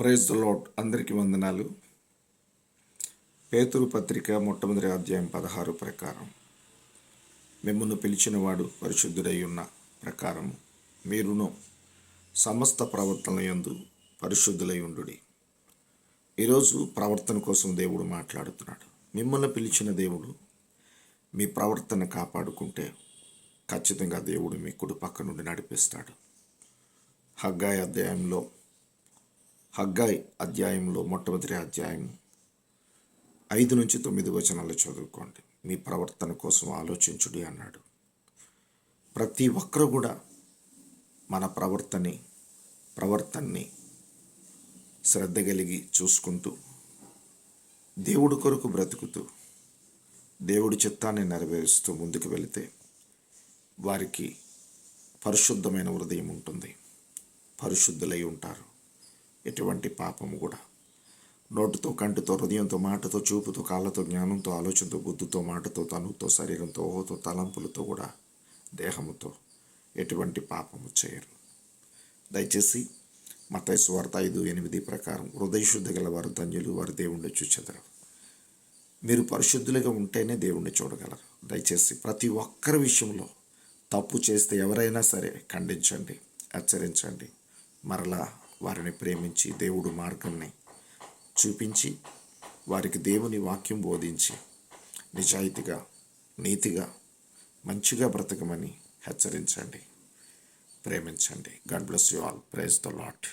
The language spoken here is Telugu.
ప్రైజ్ ద అందరికీ వందనాలు. పేతురు పత్రిక మొట్టమొదటి అధ్యాయం పదహారు ప్రకారం. మిమ్మల్ని పిలిచినవాడు పరిశుద్ధుడై ఉన్న ప్రకారము. మీరును సమస్త ప్రవర్తన యందు పరిశుద్ధులై ఉండు ఈరోజు ప్రవర్తన కోసం దేవుడు మాట్లాడుతున్నాడు. మిమ్మల్ని పిలిచిన దేవుడు మీ ప్రవర్తన కాపాడుకుంటే ఖచ్చితంగా దేవుడు మీ కుడి పక్క నుండి నడిపిస్తాడు. హగ్గాయ అధ్యాయంలో హగ్గాయ్ అధ్యాయంలో మొట్టమొదటి అధ్యాయం ఐదు నుంచి తొమ్మిది వచనాలు చదువుకోండి. మీ ప్రవర్తన కోసం ఆలోచించుడి అన్నాడు. ప్రతి ఒక్కరు కూడా మన ప్రవర్తని ప్రవర్తనని శ్రద్ధ కలిగి చూసుకుంటూ దేవుడి కొరకు బ్రతుకుతూ దేవుడి చిత్తాన్ని నెరవేరుస్తూ ముందుకు వెళితే వారికి పరిశుద్ధమైన హృదయం ఉంటుంది. పరిశుద్ధులై ఉంటారు. ఎటువంటి పాపము కూడా. నోటుతో కంటితో హృదయంతో మాటతో చూపుతో కాళ్ళతో జ్ఞానంతో ఆలోచనతో బుద్ధితో మాటతో తనుతో శరీరంతో ఓహోతో తలంపులతో కూడా దేహముతో ఎటువంటి పాపము చేయరు. దయచేసి మత స్వార్థ ఐదు ఎనిమిది ప్రకారం హృదయశుద్ధి గల వారు ధన్యులు వారు దేవుణ్ణి చూచెదరు. మీరు పరిశుద్ధులుగా ఉంటేనే దేవుణ్ణి చూడగలరు. దయచేసి ప్రతి ఒక్కరి విషయంలో తప్పు చేస్తే ఎవరైనా సరే ఖండించండి హెచ్చరించండి. మరలా వారిని ప్రేమించి దేవుడు మార్గాన్ని చూపించి వారికి దేవుని వాక్యం బోధించి నిజాయితీగా నీతిగా మంచిగా బ్రతకమని హెచ్చరించండి. ప్రేమించండి. God bless you all. Praise the lord